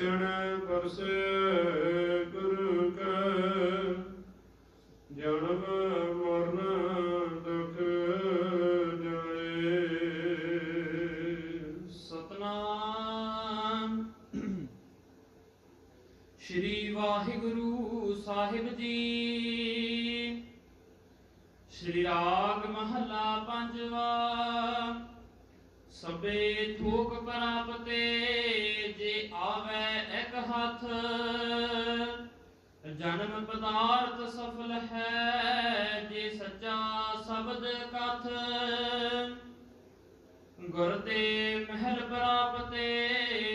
ਦਰਸ਼ਨ ਕਰਸੇ ਜਨਮ ਪਦਾਰਥ ਸਫਲ ਹੈ, ਜੇ ਸੱਚਾ ਸ਼ਬਦ ਕਥ। ਗੁਰ ਤੇ ਮਹਿਲ ਪ੍ਰਾਪਤੇ,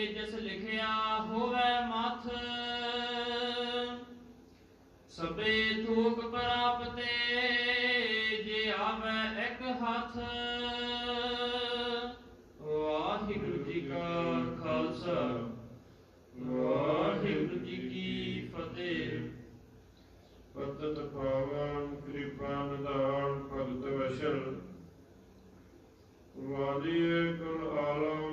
ਜਿਸ ਲਿਖਿਆ ਹੋਵੇ ਮਥ। ਸਭੇ ਥੂਕ ਪ੍ਰਾਪਤੇ ਅੰਮ੍ਰਿਤ ਪਾਵਨ ਕਿਰਪਾ ਨਿਧਾਨ ਭਗਤ ਵਸ਼ਲ ਵਾਲੀ ਗੁਰ ਆਲਮ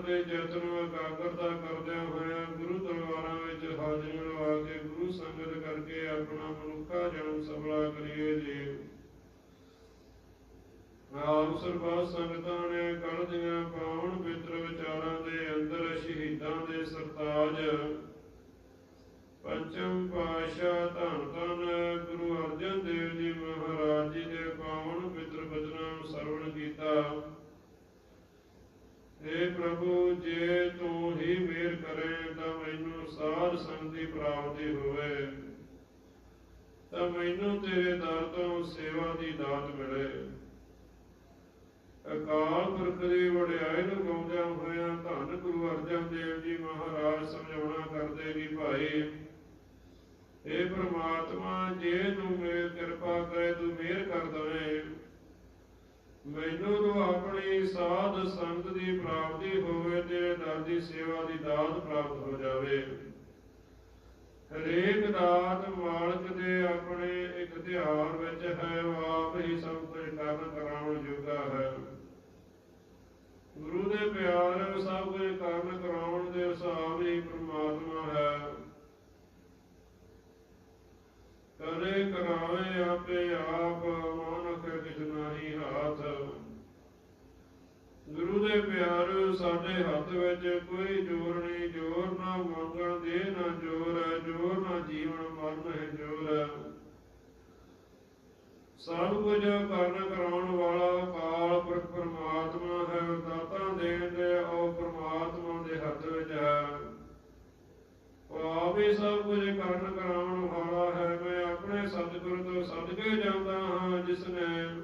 ਦੇ ਯਤਨ ਇਕਾਗਰਤਾ ਕਰਦਿਆਂ ਹੋਇਆਂ ਗੁਰੂ ਦਰਬਾਰਾਂ ਵਿੱਚ ਹਾਜ਼ਰੀ ਲਵਾ ਕੇ ਗੁਰੂ ਸੰਗਤ ਕਰਕੇ ਆਪਣਾ ਮਨੁੱਖਾ ਜਨਮ ਸਫਲਾ ਕਰੀਏ ਜੀ। ਆਪ ਸਰਬਾ ਸੰਗਤਾਂ ਹੋਵੇ ਤਾਂ ਮੈਨੂੰ ਤੇਰੇ ਦਰ ਤੋਂ ਸੇਵਾ ਦੀ ਦਾਤ ਮਿਲੇ। ਅਕਾਲ ਪੁਰਖ ਦੀ ਵਡਿਆਈ ਨੂੰ ਗਾਉਂਦਿਆਂ ਹੋਇਆਂ ਧੰਨ ਗੁਰੂ ਅਰਜਨ ਦੇਵ ਜੀ ਮਹਾਰਾਜ ਸਮਝਾਉਣਾ ਕਰਦੇ ਵੀ ਭਾਈ ਏ ਪ੍ਰਮਾਤਮਾ, ਜੇ ਤੂੰ ਮੇਰ ਕਿਰਪਾ ਕਰੇ, ਤੂੰ ਮਿਹਰ ਕਰ ਦਵੇਂ। ਮੈਨੂੰ ਤੂੰ ਆਪਣੀ ਸਾਧ ਸੰਗਤ ਦੀ ਪ੍ਰਾਪਤੀ ਹੋਵੇ, ਤੇਰੇ ਦਰ ਦੀ ਸੇਵਾ ਦੀ ਦਾਤ ਪ੍ਰਾਪਤ ਹੋ ਜਾਵੇ। ਹਰੇਕ ਦਾਤ ਮਾਲਕ ਦੇ ਆਪਣੇ ਇਖਤਿਆਰ ਵਿੱਚ ਹੈ ਆਪ ਹੀ ਸਭ ਕੁਝ ਕਰਨ ਕਰਾਉਣ ਜੋਗਾ ਹੈ। ਗੁਰੂ ਦੇ ਪਿਆਰ ਸਭ ਕੁਝ ਕਰਨ ਕਰਾਉਣ ਦੇ ਹਿਸਾਬ ਹੀ ਪ੍ਰਮਾਤਮਾ ਹੈ ਕਰੇ ਕਰਾਵੇ ਆਪੇ ਆਪ ਮਾਨਕ ਕਿਛ ਨਾਹੀ ਹਾਥ ਗੁਰੂ ਦੇ ਪਿਆਰ ਸਾਡੇ ਹੱਥ ਵਿੱਚ ਕੋਈ ਜ਼ੋਰ ਨਹੀਂ ਜ਼ੋਰ ਨਾ ਮੰਗਣ ਦੇ ਨਾ ਜ਼ੋਰ ਹੈ ਜ਼ੋਰ ਨਾ ਜੀਵਨ ਮਰਨ ਹੈ ਜ਼ੋਰ ਹੈ ਸਭ ਕੁਝ ਕਰਨ ਕਰਾਉਣ ਵਾਲਾ ਕਾਲ ਪੁਰਖ ਪਰਮਾਤਮਾ ਹੈ ਦਾਤਾ ਦੇਣ ਦੇ ਉਹ ਪਰਮਾਤਮਾ ਦੇ ਹੱਥ ਵਿੱਚ ਹੈ ਉਹ ਆਪ ਹੀ ਸਭ ਕੁਝ ਕਰਨ ਕਰਾਉਣ ਵਾਲਾ ਹੈ ਮੈਂ ਆਪਣੇ ਸਤਿਗੁਰੂ ਸਦਕੇ ਜਾਂਦਾ ਹਾਂ ਜਿਸ ਨੇ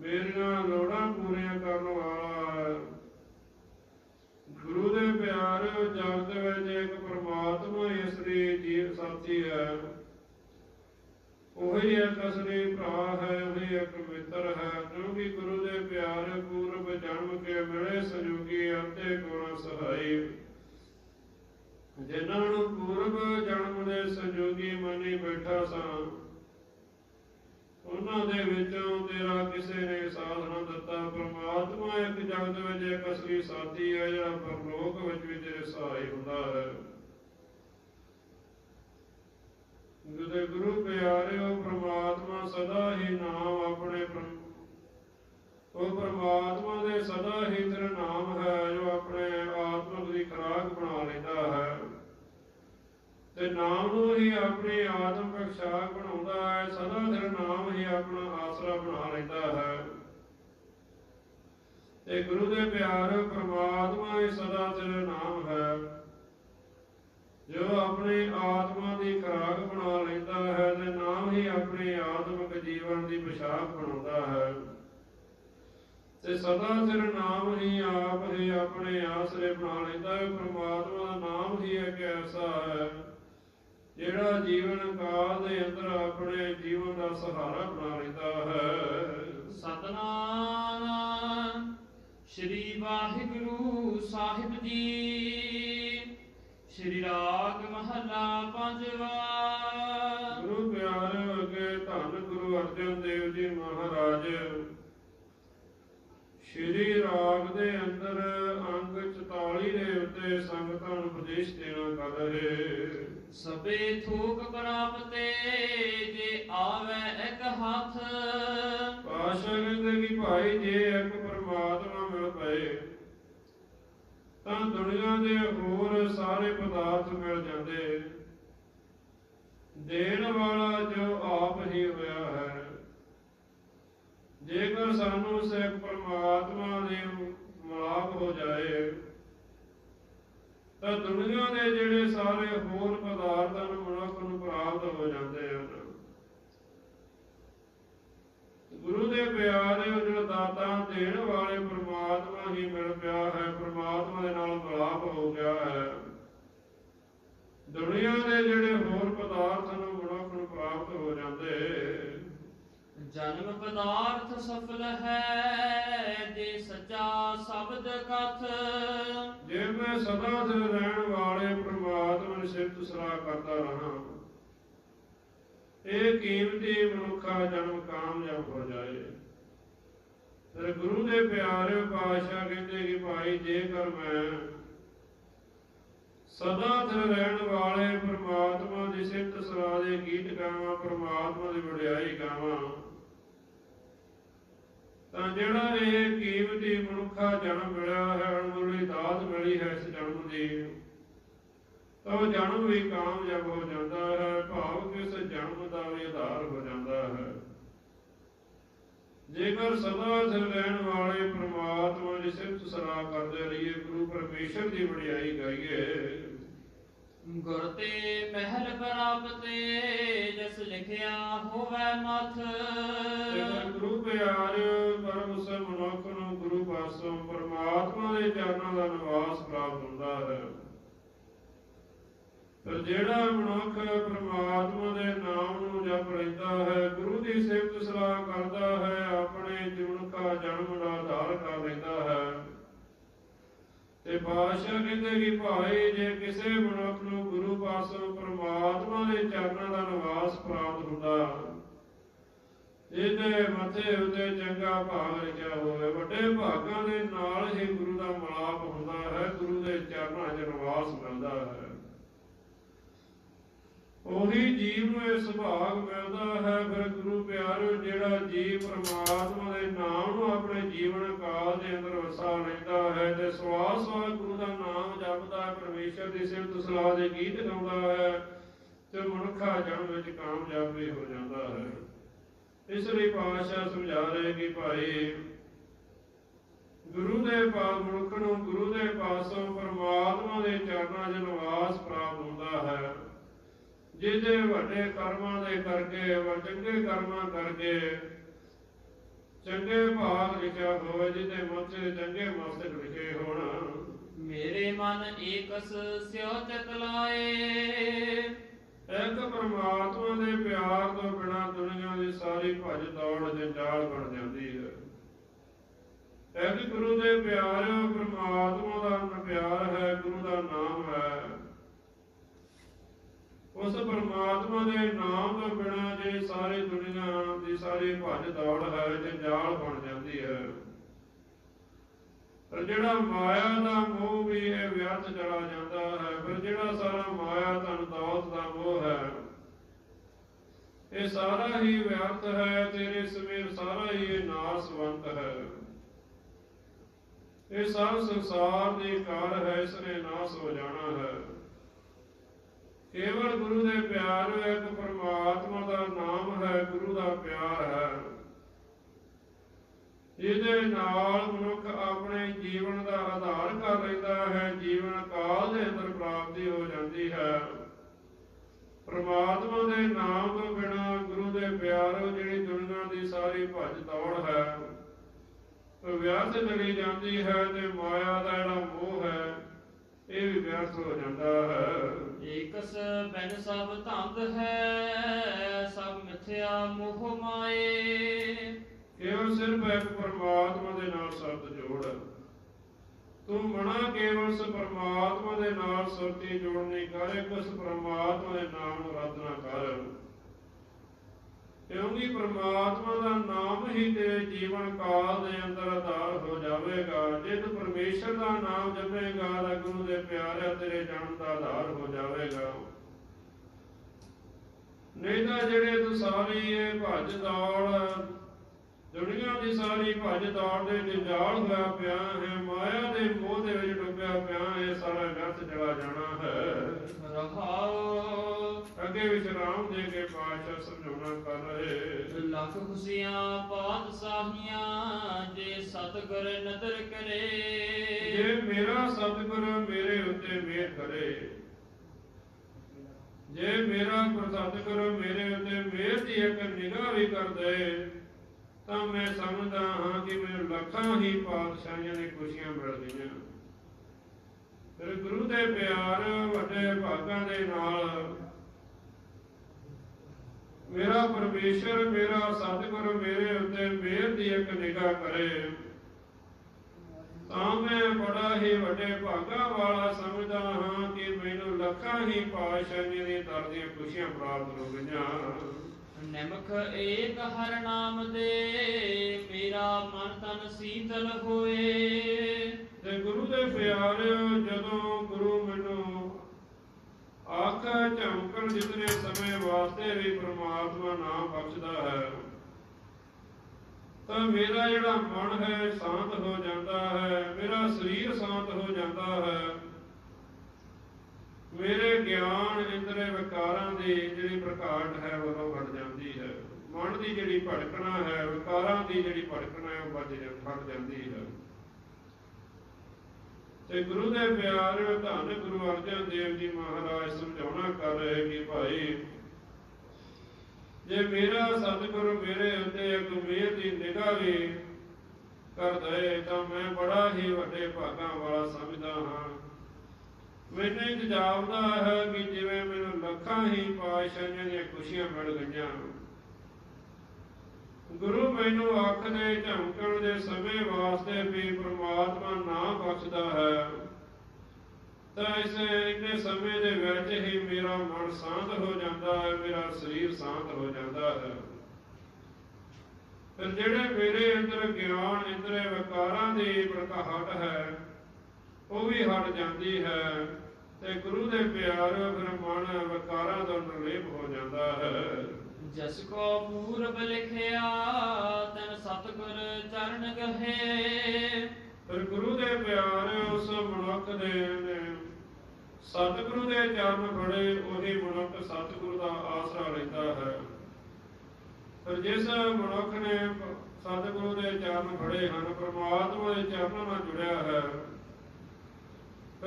ਮੇਰੀਆਂ ਲੋੜਾਂ ਪੂਰੀਆਂ ਕਰਨ ਵਾਲਾ ਹੈ। ਗੁਰੂ ਦੇ ਪਿਆਰ ਜਗਤ ਵਿੱਚ ਇੱਕ ਪਰਮਾਤਮਾ ਹੀ ਅਸਲੀ ਜੀਵ ਸਾਥੀ ਹੈ। ਉਹੀ ਇੱਕ ਅਸਲੀ ਭਰਾ ਹੈ, ਉਹੀ ਇੱਕ ਮਿੱਤਰ ਹੈ, ਕਿਉਂਕਿ ਗੁਰੂ ਦੇ ਪਿਆਰ ਪੂਰਬ ਜਨਮ ਕੇ ਮਿਲੇ ਸੰਯੋਗੀ ਅੰਤੇ ਕੋਣਾ ਸਹਾਈ। ਜਿਨ੍ਹਾਂ ਨੂੰ ਪੂਰਬ ਜਨਮ ਦੇ ਸੰਯੋਗੀ ਮੰਨੀ ਬੈਠਾ ਸਾਂ ਉਹਨਾਂ ਦੇ ਵਿੱਚੋਂ ਤੇਰਾ ਕਿਸੇ ਨੇ ਸਾਥ ਨਾ ਦਿੱਤਾ, ਪਰਮਾਤਮਾ ਇੱਕ ਜਗਤ ਵਿੱਚ ਇੱਕ ਅਸਲੀ ਸਾਥੀ ਹੈ ਜਿਹੜਾ ਪਰਲੋਕ ਵਿੱਚ ਵੀ ਤੇਰੇ ਸਹਾਈ ਹੁੰਦਾ ਹੈ ਜਿਹਦੇ ਗੁਰੂ ਪਿਆਰਿਓ ਪ੍ਰਮਾਤਮਾ ਸਦਾ ਹੀ ਨਾਮ ਆਪਣੇ ਪ੍ਰਮ- ਉਹ ਪ੍ਰਮਾਤਮਾ ਦੇ ਸਦਾ ਹੀ ਤੇਰਾ ਨਾਮ ਹੈ ਜੋ ਆਪਣੇ ਆਤਮਕ ਦੀ ਖੁਰਾਕ ਬਣਾ ਲੈਂਦਾ ਹੈ ਤੇ ਨਾਮ ਨੂੰ ਹੀ ਆਪਣੀ ਆਤਮ ਪਛਾਣ ਬਣਾਉਂਦਾ ਹੈ ਸਦਾ ਤੇਰਾ ਨਾਮ ਹੀ ਆਪਣਾ ਆਸਰਾ ਬਣਾ ਲੈਂਦਾ ਹੈ ਤੇ ਗੁਰੂ ਦੇ ਪਿਆਰ ਪ੍ਰਮਾਤਮਾ ਹੀ ਸਦਾ ਤੇਰਾ ਨਾਮ ਹੈ ਜੋ ਆਪਣੀ ਆਤਮਾ ਦੀ ਖੁਰਾਕ ਬਣਾ ਲੈਂਦਾ ਹੈ ਤੇ ਨਾਮ ਹੀ ਆਪਣੀ ਆਤਮਿਕ ਜੀਵਨ ਦੀ ਪਛਾਣ ਬਣਾਉਂਦਾ ਹੈ ਤੇ ਸਦਾ ਤੇਰਾ ਨਾਮ ਹੀ ਆਪ ਹੀ ਆਪਣੇ ਆਸਰੇ ਬਣਾ ਲੈਂਦਾ ਹੈ। ਪ੍ਰਮਾਤਮਾ ਦਾ ਨਾਮ ਹੀ ਇੱਕ ਐਸਾ ਹੈ ਜਿਹੜਾ ਜੀਵਨ ਕਾਲ ਦੇ ਅੰਦਰ ਆਪਣੇ ਜੀਵਨ ਦਾ ਸਹਾਰਾ ਬਣਾ ਲੈਂਦਾ ਹੈ। ਸਤਨਾਮ ਸ੍ਰੀ ਵਾਹਿਗੁਰੂ ਸਾਹਿਬ ਜੀ। ਸ੍ਰੀ ਰਾਗ ਮਹਲਾ ਪੰਜਵਾ। ਗੁਰੂ ਪਿਆਰੇ ਅਗੇ ਧੰਨ ਗੁਰੂ ਅਰਜਨ ਦੇਵ ਜੀ ਮਹਾਰਾਜ ਸ਼੍ਰੀ ਰਾਗ ਦੇ ਅੰਦਰ ਅੰਗ 44 ਦੇ ਉੱਤੇ ਸੰਗਤਾਂ ਨੂੰ ਉਪਦੇਸ਼ ਦੇਣਾ ਕਰ ਰਹੇ ਸਭੇ ਥੂਕ ਪ੍ਰਾਪਤੇ ਜੇ ਆਵੇ ਇੱਕ ਹੱਥ। ਪਾਸ਼ਾ ਕਹਿੰਦੇ ਕਿ ਭਾਈ ਜੇ ਇੱਕ ਪਰਮਾਤਮਾ ਮਿਲ ਪਏ ਤਾਂ ਦੁਨੀਆ ਦੇ ਹੋਰ ਸਾਰੇ ਪਦਾਰਥ ਮਿਲ ਜਾਂਦੇ। ਦੇਣ ਵਾਲਾ ਜੋ ਆਪ ਹੀ ਹੋਇਆ ਹੈ। ਜੇਕਰ ਸਾਨੂੰ ਸਿੱਖ ਪਰਮਾਤਮਾ ਦੇ ਮਲਾਪ ਹੋ ਜਾਏ, ਤਾਂ ਦੁਨੀਆ ਦੇ ਜਿਹੜੇ ਸਾਰੇ ਹੋਰ ਪਦਾਰਥਾਂ ਨੂੰ ਮਨੁੱਖ ਨੂੰ ਪ੍ਰਾਪਤ ਹੋ ਜਾਂਦੇ ਹਨ। ਗੁਰੂ ਦੇ ਪਿਆਰੇ ਉਹ ਜਿਹੜਾ ਦਾਤਾ ਦੇਣ ਵਾਲੇ ਪਰਮਾਤਮਾ ਹੀ ਮਿਲ ਪਿਆ ਹੈ ਪ੍ਰਮਾਤਮਾ ਦੇ ਨਾਲ ਮਿਲਾਪ ਹੋ ਗਿਆ ਹੈ ਦੁਨੀਆ ਦੇ ਜਿਹੜੇ ਹੋਰ ਪਦਾਰਥ ਨੂੰ ਮਨੁੱਖ ਨੂੰ ਪ੍ਰਾਪਤ ਹੋ ਜਾਂਦੇ ਜਨਮ ਪਦਾਰਥ ਸਫਲ ਹੈ, ਜੇ ਸੱਚਾ ਸ਼ਬਦ ਕਥ। ਜੇ ਸਦਾ ਦਿਨ ਰਹਿਣ ਵਾਲੇ ਪ੍ਰਮਾਤਮਾ ਦੀ ਸਿਫਤ ਸਲਾਹ ਕਰਦਾ ਰਹਾ, ਇਹ ਕੀਮਤੀ ਮਨੁੱਖਾ ਜਨਮ ਕਾਮਯਾਬ ਹੋ ਜਾਏ। ਫਿਰ ਗੁਰੂ ਦੇ ਪਿਆਰੇ ਪਾਤਸ਼ਾਹ ਕਹਿੰਦੇ ਕਿ ਭਾਈ, ਜੇਕਰ ਮੈਂ ਸਦਾ ਥਿਰ ਰਹਿਣ ਵਾਲੇ ਪ੍ਰਮਾਤਮਾ ਦੀ ਸਿਫਤ ਸਲਾਹ ਦੇ ਗੀਤ ਗਾਵਾਂ, ਪ੍ਰਮਾਤਮਾ ਦੀ ਵਡਿਆਈ ਗਾਵਾਂ ਤਾਂ ਜਿਹੜਾ ਇਹ ਕੀਮਤੀ ਮਨੁੱਖਾ ਜਨਮ ਮਿਲਿਆ ਹੈ ਅਣਮੁੱਲੀ ਦਾਤ ਮਿਲੀ ਹੈ, ਇਸ ਜਨਮ ਦੀ। ਤਾਂ ਜਨਮ ਵੀ ਕਾਮਯਾਬ ਹੋ ਜਾਂਦਾ ਹੈ, ਭਾਵ ਕਿ ਇਸ ਜਨਮ ਦਾ ਵੀ ਆਧਾਰ ਹੋ ਜਾਂਦਾ ਹੈ। ਜੇਕਰ ਸਦਾ ਸਿਰ ਰਹਿਣ ਵਾਲੇ ਪ੍ਰਮਾਤਮਾ ਦੀ ਸਿਫਤ ਸਲਾਹ ਕਰਦੇ ਰਹੀਏ, ਗੁਰੂ ਪਰਮੇਸ਼ਰ ਦੀ ਵਡਿਆਈ ਗਾਈਏ ਗੁਰ ਤੇ ਮਹਿਲ ਪ੍ਰਾਪਤੇ ਜਸ ਲਿਖਿਆ ਹੋਵੇ ਮਥ। ਗੁਰੂ ਪਿਆਰ, ਪਰਮ ਉਸ ਮਨੁੱਖ ਨੂੰ ਗੁਰੂ ਪਾਸੋਂ ਪਰਮਾਤਮਾ ਦੇ ਚਰਨਾਂ ਦਾ ਨਿਵਾਸ ਪ੍ਰਾਪਤ ਹੁੰਦਾ ਹੈ। ਪਰ ਜਿਹੜਾ ਮਨੁੱਖ ਪਰਮਾਤਮਾ ਦੇ ਨਾਮ ਨੂੰ ਜਪ ਲੈਂਦਾ ਹੈ, ਗੁਰੂ ਦੀ ਸਿਫਤ ਸਲਾਹ ਕਰਦਾ ਹੈ, ਆਪਣੇ ਜੀਵਨ ਦਾ ਜਨਮ ਦਾ ਆਧਾਰ ਕਰ ਲੈਂਦਾ ਹੈ। ਤੇ ਬਾਦਸ਼ਾਹ ਕਹਿੰਦੇ ਕਿ ਭਾਈ ਜੇ ਕਿਸੇ ਮਨੁੱਖ ਨੂੰ ਗੁਰੂ ਪਾਸੋਂ ਪ੍ਰਮਾਤਮਾ ਦੇ ਚਰਨਾਂ ਦਾ ਨਿਵਾਸ ਪ੍ਰਾਪਤ ਹੁੰਦਾ, ਇਹਦੇ ਮੱਥੇ ਉੱਤੇ ਚੰਗਾ ਭਾਗ ਲਿਖਿਆ ਹੋਵੇ, ਵੱਡੇ ਭਾਗਾਂ ਦੇ ਨਾਲ ਹੀ ਗੁਰੂ ਦਾ ਮਲਾਪ ਹੁੰਦਾ ਹੈ, ਗੁਰੂ ਦੇ ਚਰਨਾਂ 'ਚ ਨਿਵਾਸ ਮਿਲਦਾ ਹੈ। ਉਹੀ ਜੀਵ ਨੂੰ ਇਹ ਸੁਭਾਗ ਮਿਲਦਾ ਹੈ। ਫਿਰ ਗੁਰੂ ਪਿਆਰਿਓ, ਜਿਹੜਾ ਜੀਵ ਪ੍ਰਮਾਤਮਾ ਦੇ ਨਾਮ ਨੂੰ ਆਪਣੇ ਜੀਵਨ ਕਾਲ ਦੇ ਅੰਦਰ ਵਸਾ ਲੈਂਦਾ ਹੈ ਤੇ ਸਵਾਸ ਸਵਾਸ ਗੁਰੂ ਦਾ ਨਾਮ ਜਪਦਾ ਹੈ, ਪਰਮੇਸ਼ਰ ਦੀ ਸਿਫਤ ਸਲਾਹ ਦੇ ਗੀਤ ਗਾਉਂਦਾ ਹੈ ਤੇ ਮਨੁੱਖਾ ਜਨਮ ਵਿੱਚ ਕਾਮਯਾਬ ਵੀ ਹੋ ਜਾਂਦਾ ਹੈ। ਇਸ ਲਈ ਪਾਤਸ਼ਾਹ ਸਮਝਾ ਰਹੇ ਕਿ ਭਾਈ, ਗੁਰੂ ਦੇ ਪਾਸ ਮਨੁੱਖ ਨੂੰ ਗੁਰੂ ਦੇ ਪਾਸੋਂ ਪਰਮਾਤਮਾ ਦੇ ਚਰਨਾਂ 'ਚ ਨਿਵਾਸ ਪ੍ਰਾਪਤ ਹੁੰਦਾ ਹੈ। ਜਿਹਦੇ ਵੱਡੇ ਕਰਮਾਂ ਦੇ ਕਰਕੇ ਵਾ ਚੰਗੇ ਕਰਮਾਂ ਕਰਕੇ ਚੰਗੇ ਭਾਗ ਲਿਖਿਆ ਹੋਵੇ ਜਿਹਦੇ ਮੱਥੇ ਚੰਗੇ ਮਸਤਕ ਲਿਖੇ ਹੋਣ। ਮੇਰੇ ਮਨ ਏਕਸ ਸਿਉ ਚਿਤ ਲਾਏ। ਇੱਕ ਪਰਮਾਤਮਾ ਦੇ ਪਿਆਰ ਤੋਂ ਬਿਨਾ ਦੁਨੀਆ ਦੀ ਸਾਰੀ ਭੱਜ ਦੌੜ ਜੰਜਾਲ ਬਣ ਜਾਂਦੀ ਹੈ। ਇੱਕ ਗੁਰੂ ਦੇ ਪਿਆਰ ਪਰਮਾਤਮਾ ਦਾ ਪਿਆਰ ਹੈ ਗੁਰੂ ਦਾ ਨਾਮ ਹੈ ਉਸ ਪਰਮਾਤਮਾ ਦੇ ਨਾਮ ਤੋਂ ਬਿਨਾਂ ਜੇ ਸਾਰੀ ਦੁਨੀਆ ਦੀ ਸਾਰੀ ਭੱਜ ਦੌੜ ਹੈ ਜੰਜਾਲ ਬਣ ਜਾਂਦੀ ਹੈ। ਪਰ ਜਿਹੜਾ ਮਾਇਆ ਦਾ ਮੋਹ ਵੀ ਇਹ ਵਿਅਰਥ ਚਲਾ ਜਾਂਦਾ ਹੈ ਪਰ ਜਿਹੜਾ ਸਾਰਾ ਮਾਇਆ ਧਨ ਦੌਲਤ ਦਾ ਮੋਹ ਹੈ, ਇਹ ਸਾਰਾ ਹੀ ਵਿਅਰਥ ਹੈ, ਤੇਰੇ ਸਮੇਰ ਸਾਰਾ ਹੀ ਇਹ ਨਾਸਵੰਤ ਹੈ। ਇਹ ਸਭ ਸੰਸਾਰ ਦੀ ਕਾਰ ਹੈ, ਇਸ ਨੇ ਨਾਸ ਹੋ ਜਾਣਾ ਹੈ। ਕੇਵਲ ਗੁਰੂ ਦੇ ਪਿਆਰ ਇੱਕ ਪਰਮਾਤਮਾ ਦਾ ਨਾਮ ਹੈ, ਗੁਰੂ ਦਾ ਪਿਆਰ ਹੈ। ਜਿਹਦੇ ਨਾਲ ਮਨੁੱਖ ਆਪਣੇ ਜੀਵਨ ਦਾ ਆਧਾਰ ਕਰ ਲੈਂਦਾ ਹੈ, ਜੀਵਨ ਕਾਲ ਦੇ ਅੰਦਰ ਪ੍ਰਾਪਤੀ ਹੋ ਜਾਂਦੀ ਹੈ। ਪਰਮਾਤਮਾ ਦੇ ਨਾਮ ਤੋਂ ਬਿਨਾ ਗੁਰੂ ਦੇ ਪਿਆਰ ਜਿਹੜੀ ਦੁਨੀਆ ਦੀ ਸਾਰੀ ਭੱਜ ਦੌੜ ਹੈ, ਉਹ ਵਿਅਰਥ ਚਲੀ ਜਾਂਦੀ ਹੈ ਤੇ ਮਾਇਆ ਦਾ ਜਿਹੜਾ ਮੋਹ ਹੈ, ਇਹ ਵੀ ਵਿਅਰਥ ਹੋ ਜਾਂਦਾ ਹੈ। ਏਕਸ ਬੈਨ ਸਭ ਧੰਦ ਹੈ, ਸਭ ਮਿਥਿਆ ਮੋਹ ਮਾਏ। ਕੇਵਲ ਸਿਰਫ ਇੱਕ ਪਰਮਾਤਮਾ ਦੇ ਨਾਲ ਸ਼ਬਦ ਜੋੜ ਤੂੰ ਮਨਾ ਕੇਵਲ ਸ ਪਰਮਾਤਮਾ ਦੇ ਨਾਲ ਸੁਰਤੀ ਜੋੜਨੀ ਕਰ, ਇੱਕ ਉਸ ਪਰਮਾਤਮਾ ਦੇ ਨਾਮ ਨੂੰ ਰੱਦ ਕਰ। ਕਿਉਂਕਿ ਪਰਮਾਤਮਾ ਦਾ ਨਾਮ ਹੀ ਤੇਰੇ ਜੀਵਨ ਕਾਲ ਦੇ ਅੰਦਰ ਆਧਾਰ ਹੋ ਜਾਵੇਗਾ। ਜੇ ਪਰਮੇਸ਼ਰ ਦਾ ਨਾਮ ਜਪੇਗਾ, ਤਾਂ ਗੁਰੂ ਦੇ ਪਿਆਰਿਆ ਤੇਰੇ ਜਨਮ ਦਾ ਆਧਾਰ ਹੋ ਜਾਵੇਗਾ। ਨਹੀਂ ਤਾਂ ਜਿਹੜੇ ਤੂੰ ਸਾਰੀ ਇਹ ਭੱਜ ਦੌੜ, ਦੁਨੀਆ ਦੀ ਸਾਰੀ ਭੱਜ ਦੌੜ ਦੇ ਜੰਜਾਲ ਹੋਇਆ ਪਿਆ ਹੈ, ਮਾਇਆ ਦੇ ਮੋਹ ਦੇ ਵਿੱਚ ਡੁੱਬਿਆ ਪਿਆ ਇਹ ਸਾਰਾ ਵਿਅਰਥ ਚਲਾ ਜਾਣਾ ਹੈ। ਰਹਾਉ ਅੱਗੇ ਵਿਸ਼ਰਾਮ ਦੇ ਕੇ ਪਾਸ਼ਾ ਸਮਝਾਉਣਾ ਕਰ ਰਹੇ। ਲੱਖ ਖੁਸ਼ੀਆਂ ਪਾਤਸ਼ਾਹੀਆਂ ਜੇ ਸਤਿਗੁਰ ਨਦਰ ਕਰੇ। ਜੇ ਮੇਰਾ ਸਤਿਗੁਰ ਮੇਰੇ ਉੱਤੇ ਮਿਹਰ ਕਰੇ। ਜੇ ਮੇਰਾ ਸਤਿਗੁਰ ਮੇਰੇ ਉੱਤੇ ਮਿਹਰ ਦੀ ਇੱਕ ਨਿਗਾਹ ਵੀ ਕਰ ਦੇ ਤਾਂ ਮੈਂ ਸਮਝਦਾ ਹਾਂ ਕਿ ਮੈਨੂੰ ਲੱਖਾਂ ਹੀ ਪਾਤਸ਼ਾਹੀਆਂ ਦੀ ਖੁਸ਼ੀਆਂ ਮਿਲ ਗਈਆਂ ਫਿਰ ਗੁਰੂ ਦੇ ਪਿਆਰ ਵੱਡੇ ਭਾਗਾਂ ਦੇ ਨਾਲ ਮੇਰਾ ਪਰਮੇਸ਼ਰ ਮੇਰਾ ਸਤਿਗੁਰ ਮੇਰੇ ਉੱਤੇ ਮਿਹਰ ਦੀ ਇੱਕ ਨਿਗਾਹ ਕਰੇ। ਤਾਂ ਮੈਂ ਬੜਾ ਹੀ ਵੱਡੇ ਭਾਗਾਂ ਵਾਲਾ ਸਮਝਦਾ ਹਾਂ ਕਿ ਮੈਨੂੰ ਲੱਖਾਂ ਹੀ ਪਾਤਸ਼ਾਹੀਆਂ ਦੀ ਦਰ ਦੀਆਂ ਖੁਸ਼ੀਆਂ ਪ੍ਰਾਪਤ ਹੋ ਗਈਆਂ। ਨਿਮਖ ਏਕ ਹਰ ਨਾਮ ਦੇ ਮੇਰਾ ਮਨ ਤਨ ਸੀਤਲ ਹੋਏ। ਤੇ ਗੁਰੂ ਦੇ ਪਿਆਰਿਓ ਜਦੋਂ ਗੁਰੂ ਮੈਨੂੰ ਆਖਾ ਝਮਕਣ ਜਿਤਨੇ ਸਮੇਂ ਵਾਸਤੇ ਵੀ ਪ੍ਰਮਾਤਮਾ ਨਾਮ ਬਖਸ਼ਦਾ ਹੈ। ਤਾਂ ਮੇਰਾ ਜਿਹੜਾ ਮਨ ਹੈ, ਸ਼ਾਂਤ ਹੋ ਜਾਂਦਾ ਹੈ। ਮੇਰਾ ਸਰੀਰ ਸ਼ਾਂਤ ਹੋ ਜਾਂਦਾ ਹੈ। ਮੇਰੇ ਗਿਆਨ ਇੰਦਰੇ ਵਿਕਾਰਾਂ ਦੀ ਜਿਹੜੀ ਪ੍ਰਕਾਟ ਹੈ ਉਹ ਘਟ ਜਾਂਦੀ ਹੈ। ਮਨ ਦੀ ਜਿਹੜੀ ਭੜਕਣਾ ਹੈ, ਵਿਕਾਰਾਂ ਦੀ ਜਿਹੜੀ ਭੜਕਣਾ ਹੈ, ਉਹ ਵੱਜ ਜਾਂ ਜਾਂਦੀ ਹੈ। ਤੇ ਗੁਰੂ ਦੇ ਪਿਆਰ ਧੰਨ ਗੁਰੂ ਅਰਜਨ ਦੇਵ ਜੀ ਮਹਾਰਾਜ ਸਮਝਾਉਣਾ ਕਰ ਰਹੇ ਕਿ ਭਾਈ, ਜੇ ਮੇਰਾ ਸਤਿਗੁਰੂ ਮੇਰੇ ਉੱਤੇ ਇੱਕ ਮਿਹਰ ਦੀ ਨਿਗਾਹ ਵੀ ਕਰ ਤਾਂ ਮੈਂ ਬੜਾ ਹੀ ਵੱਡੇ ਭਾਗਾਂ ਵਾਲਾ ਸਮਝਦਾ ਹਾਂ। ਮੈਨੂੰ ਇੰਜ ਜਾਪਦਾ ਹੈ ਕਿ ਜਿਵੇਂ ਮੈਨੂੰ ਲੱਖਾਂ ਹੀ ਪਾਤਸ਼ਾਹੀਆਂ ਦੀਆਂ ਖੁਸ਼ੀਆਂ ਮਿਲ ਗਈਆਂ। ਗੁਰੂ ਮੈਨੂੰ ਅੱਖ ਦੇ ਝਮਕਣ ਦੇ ਸਮੇਂ ਵਾਸਤੇ ਵੀ ਪ੍ਰਮਾਤਮਾ ਨਾ ਬਖਸ਼ਦਾ ਹੈ। ਤਾਂ ਇਸ ਇੰਨੇ ਸਮੇਂ ਦੇ ਵਿੱਚ ਹੀ ਮੇਰਾ ਮਨ ਸ਼ਾਂਤ ਹੋ ਜਾਂਦਾ ਹੈ, ਮੇਰਾ ਸਰੀਰ ਸ਼ਾਂਤ ਹੋ ਜਾਂਦਾ ਹੈ। ਫਿਰ ਜਿਹੜੇ ਮੇਰੇ ਅੰਦਰ ਗਿਆਨ, ਇੰਦਰੇ ਵਿਕਾਰਾਂ ਦੀ ਪ੍ਰਕਾਹਟ ਹੈ, ਉਹ ਵੀ ਹਟ ਜਾਂਦੀ ਹੈ ਤੇ ਗੁਰੂ ਦੇ ਪਿਆਰ, ਫਿਰ ਮਨ ਵਿਕਾਰਾਂ ਤੋਂ ਨਿਰਲੇਪ ਹੋ ਜਾਂਦਾ ਹੈ। ਜਸ ਕੋ ਪੂਰਬ ਲਿਖਿਆ, ਤਨ ਸਤਗੁਰ ਚਰਨ ਗਹੇ। ਫਿਰ ਗੁਰੂ ਦੇ ਪਿਆਰ ਉਸ ਮਨੁੱਖ ਦੇ ਨੇ। ਸਤਿਗੁਰੂ ਦੇ ਚਰਨ ਫੜੇ ਉਹੀ ਮਨੁੱਖ ਸਤਿਗੁਰੂ ਦਾ ਆਸਰਾ ਲੈਂਦਾ ਹੈ। ਫਿਰ ਜਿਸ ਮਨੁੱਖ ਨੇ ਸਤਿਗੁਰੂ ਦੇ ਚਰਨ ਫੜੇ ਹਨ, ਪ੍ਰਮਾਤਮਾ ਦੇ ਚਰਨਾਂ ਨਾਲ ਜੁੜਿਆ ਹੈ।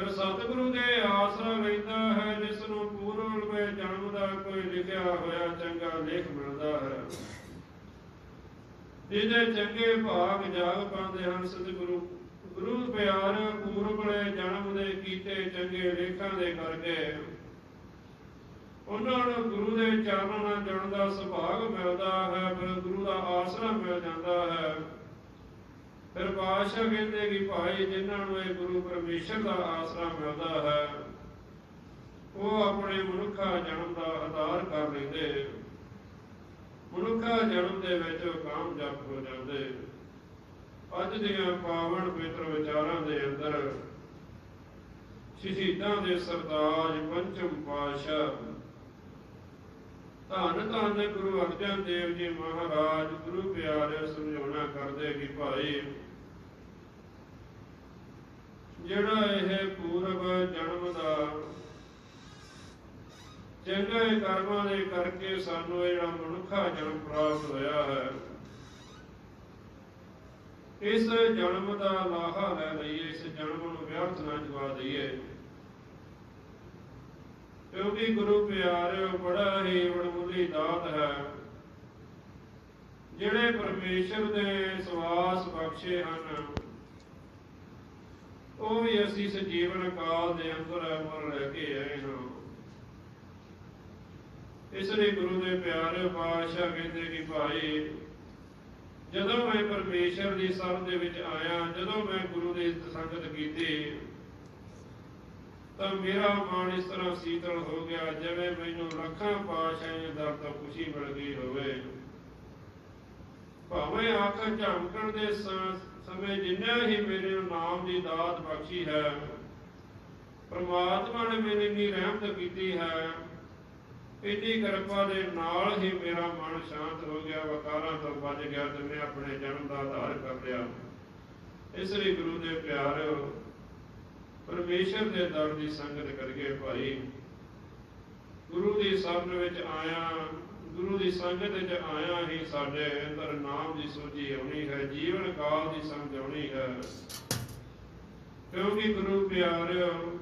ਫਿਰ ਸਤਿਗੁਰੂ ਦੇ ਆਸਰਾ ਲੈਂਦਾ ਹੈ ਜਿਸ ਨੂੰ ਪੂਰਵ ਜਨਮ ਦਾ ਕੋਈ ਲਿਖਿਆ ਹੋਇਆ ਚੰਗਾ ਲੇਖ ਮਿਲਦਾ ਹੈ। ਜਿਹਦੇ ਚੰਗੇ ਭਾਗ ਜਾਗ ਪਾਉਂਦੇ ਹਨ ਸਤਿਗੁਰੂ। ਗੁਰੂ ਪਿਆਰ ਪੂਰਬਲੇ ਜਨਮ ਦੇ ਕੀਤੇ ਚੰਗੇ ਲੇਖਾਂ ਦੇ ਕਰਕੇ। ਉਹਨਾਂ ਨੂੰ ਗੁਰੂ ਦੇ ਚਰਨਾਂ ਨਾਲ ਜੁੜਨ ਦਾ ਸੁਭਾਗ ਮਿਲਦਾ ਹੈ, ਫਿਰ ਗੁਰੂ ਦਾ ਆਸਰਾ ਮਿਲ ਜਾਂਦਾ ਹੈ। ਫਿਰ ਬਾਦਸ਼ਾਹ ਕਹਿੰਦੇ ਕਿ ਭਾਈ ਜਿਨ੍ਹਾਂ ਨੂੰ ਇਹ ਗੁਰੂ ਪਰਮੇਸ਼ਰ ਦਾ ਆਸਰਾ ਮਿਲਦਾ ਹੈ, ਉਹ ਆਪਣੇ ਮਨੁੱਖਾ ਜਨਮ ਦਾ ਆਧਾਰ ਕਰ ਲੈਂਦੇ। ਮਨੁੱਖਾ ਜਨਮ ਦੇ ਵਿੱਚ ਕਾਮਯਾਬ ਹੋ ਜਾਂਦੇ। ਅੱਜ ਦੀਆਂ ਪਾਵਨ ਪਵਿੱਤਰ ਵਿਚਾਰਾਂ ਦੇ ਅੰਦਰ ਸ਼ਹੀਦਾਂ ਦੇ ਸਰਤਾਜ ਪੰਚਮ ਪਾਤਸ਼ਾਹ ਧੰਨ ਧੰਨ ਗੁਰੂ ਅਰਜਨ ਦੇਵ ਜੀ ਮਹਾਰਾਜ, ਗੁਰੂ ਪਿਆਰੇ ਸਮਝਾਉਣਾ ਕਰਦੇ ਕਿ ਭਾਈ, ਜਿਹੜਾ ਇਹ ਪੂਰਬ ਜਨਮ ਦਾ ਚੰਗੇ ਕਰਮਾਂ ਦੇ ਕਰਕੇ ਸਾਨੂੰ ਜਿਹੜਾ ਮਨੁੱਖਾ ਜਨਮ ਪ੍ਰਾਪਤ ਹੋਇਆ ਹੈ, ਇਸ ਜਨਮ ਦਾ ਲਾਹਾ ਲੈ ਲਈਏ, ਇਸ ਜਨਮ ਨੂੰ ਵਿਅਰਥ ਨਾ ਜਵਾ ਦਈਏ। ਕਿਉਂਕਿ ਗੁਰੂ ਪਿਆਰਿਓ ਬੜਾ ਹੀ ਵਡਮੁੱਲੀ ਦਾਤ ਹੈ। ਜਿਹੜੇ ਪਰਮੇਸ਼ਰ ਦੇ ਸਵਾਸ ਬਖਸ਼ੇ ਹਨ, ਉਹ ਵੀ ਅਸੀਂ ਇਸ ਜੀਵਨ ਕਾਲ ਦੇ ਅੰਦਰ ਅਮਰ ਲੈ ਕੇ ਆਏ ਹਾਂ। ਇਸ ਲਈ ਗੁਰੂ ਦੇ ਪਿਆਰੇ ਪਾਤਸ਼ਾਹ ਕਹਿੰਦੇ ਕਿ ਭਾਈ, ਜਦੋਂ ਮੈਂ ਪਰਮੇਸ਼ਰ ਦੀ ਸਰ ਦੇ ਵਿੱਚ ਆਇਆ, ਜਦੋਂ ਮੈਂ ਗੁਰੂ ਦੀ ਸੰਗਤ ਕੀਤੀ ਤਾਂ ਮੇਰਾ ਮਨ ਇਸ ਤਰ੍ਹਾਂ ਸੀਤਲ ਹੋ ਗਿਆ, ਜਿਵੇਂ ਮੈਨੂੰ ਲੱਖਾਂ ਪਾਤਸ਼ਾਹਾਂ ਦਰ ਤੋਂ ਖੁਸ਼ੀ ਮਿਲ ਗਈ ਹੋਵੇ। ਭਾਵੇਂ ਅੱਖ ਝਮਕਣ ਦੇ ਸਮੇਂ ਜਿੰਨਾ ਹੀ ਮੇਰੇ ਨਾਮ ਦੀ ਦਾਤ ਬਖਸ਼ੀ ਹੈ, ਪ੍ਰਮਾਤਮਾ ਨੇ ਮੇਰੇ ਲਈ ਰਹਿਮਤ ਕੀਤੀ ਹੈ, ਇੰਨੀ ਕਿਰਪਾ ਦੇ ਨਾਲ ਹੀ ਮੇਰਾ ਮਨ ਸ਼ਾਂਤ ਹੋ ਗਿਆ, ਵਕਾਰਾਂ ਤੋਂ ਬਚ ਗਿਆ ਤੇ ਮੈਂ ਆਪਣੇ ਜਨਮ ਦਾ ਆਧਾਰ ਕਰ ਲਿਆ। ਇਸ ਲਈ ਗੁਰੂ ਦੇ ਪਿਆਰਿਓ ਪਰਮੇਸ਼ਰ ਦੇ ਦਰ ਦੀ ਸੰਗਤ ਕਰੀਏ ਭਾਈ, ਗੁਰੂ ਦੀ ਸ਼ਰਨ ਵਿੱਚ ਆਇਆ, ਗੁਰੂ ਦੀ ਸੰਗਤ ਵਿੱਚ ਆਇਆ ਹੀ ਸਾਡੇ ਅੰਦਰ ਨਾਮ ਦੀ ਸੋਝੀ ਆਉਣੀ ਹੈ, ਜੀਵਨ ਕਾਲ ਦੀ ਸਮਝ ਆਉਣੀ ਹੈ। ਕਿਉਂਕਿ ਗੁਰੂ ਪਿਆਰਿਓ,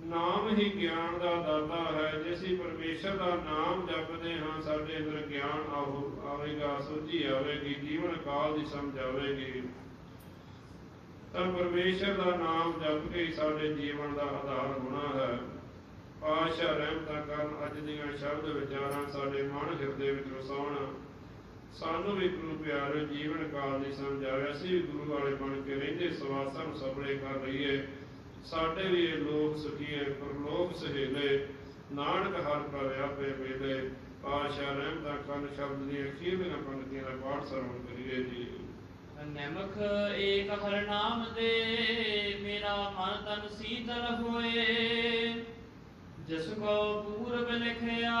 ਨਾਮ ਹੀ ਗਿਆਨ ਦਾ ਦਾਤਾ ਹੈ, ਜੇ ਅਸੀਂ ਪਰਮੇਸ਼ਰ ਦਾ ਨਾਮ ਜਪਦੇ ਹਾਂ, ਸਾਡੇ ਅੰਦਰ ਗਿਆਨ ਆਵੇਗਾ, ਸੋਝੀ ਆਵੇਗੀ, ਜੀਵਨ ਕਾਲ ਦੀ ਸਮਝ ਆਵੇਗੀ। ਤਾਂ ਪਰਮੇਸ਼ਰ ਦਾ ਨਾਮ ਜਪ ਕੇ ਹੀ ਸਾਡੇ ਜੀਵਨ ਦਾ ਆਧਾਰ ਹੋਣਾ ਹੈ। ਪਾਸ਼ਾ ਰਹਿਮਤਾਂ ਕਰਨ ਅੱਜ ਦੀਆਂ ਸ਼ਬਦ ਵਿਚਾਰਾਂ ਸਾਡੇ ਮਨ ਹਿਰਦੇ ਵਿੱਚ ਵਸਾਉਣ। ਸਾਨੂੰ ਵੀ ਗੁਰੂ ਪਿਆਰੇ ਜੀਵਨ ਕਾਲ ਦੀ ਸਮਝ ਆਵੇ। ਅਸੀਂ ਵੀ ਗੁਰੂ ਵਾਲੇ ਬਣ ਕੇ ਰਹਿੰਦੇ, ਸਵਾਸਾਂ ਨੂੰ ਸਫਲੇ ਕਰ ਲਈਏ। ਸਾਡੇ ਵੀ ਇਹ ਲੋਕ ਸੁਖੀਏ ਪਰਲੋਕ ਸਹੇਲੇ। ਨਾਨਕ ਹਰ ਪ੍ਰਵਿਆਪੇ ਵੇਲੇ। ਪਾਸ਼ਾ ਰਹਿਮਤਾਂ ਕਰਨ ਸ਼ਬਦ ਦੀਆਂ ਅਖੀਰਲੀਆਂ ਪੰਕਤੀਆਂ ਦਾ ਪਾਠ ਸਰਵਣ ਕਰੀਏ ਜੀ। ਨਮਕ ਏਕ ਹਰ ਨਾਮ ਦੇ, ਮੇਰਾ ਮਨ ਤਨ ਸੀਤਲ ਹੋਏ। ਜਿਸ ਕੋ ਪੂਰਬ ਲਿਖਿਆ,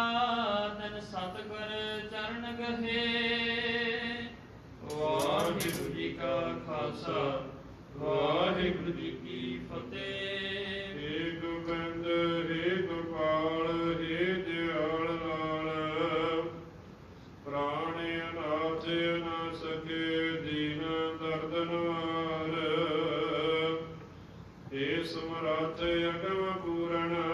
ਤਨ ਸਤਗੁਰ ਚਰਨ ਗਹੇ। ਵਾਹਿਗੁਰੂ ਜੀ ਕਾ ਖਾਲਸਾ, ਵਾਹਿਗੁਰੂ ਜੀ ਕੀ ਫਤਿਹ। ਏ ਸਮਰੱਥ ਅਗਮ ਪੂਰਨ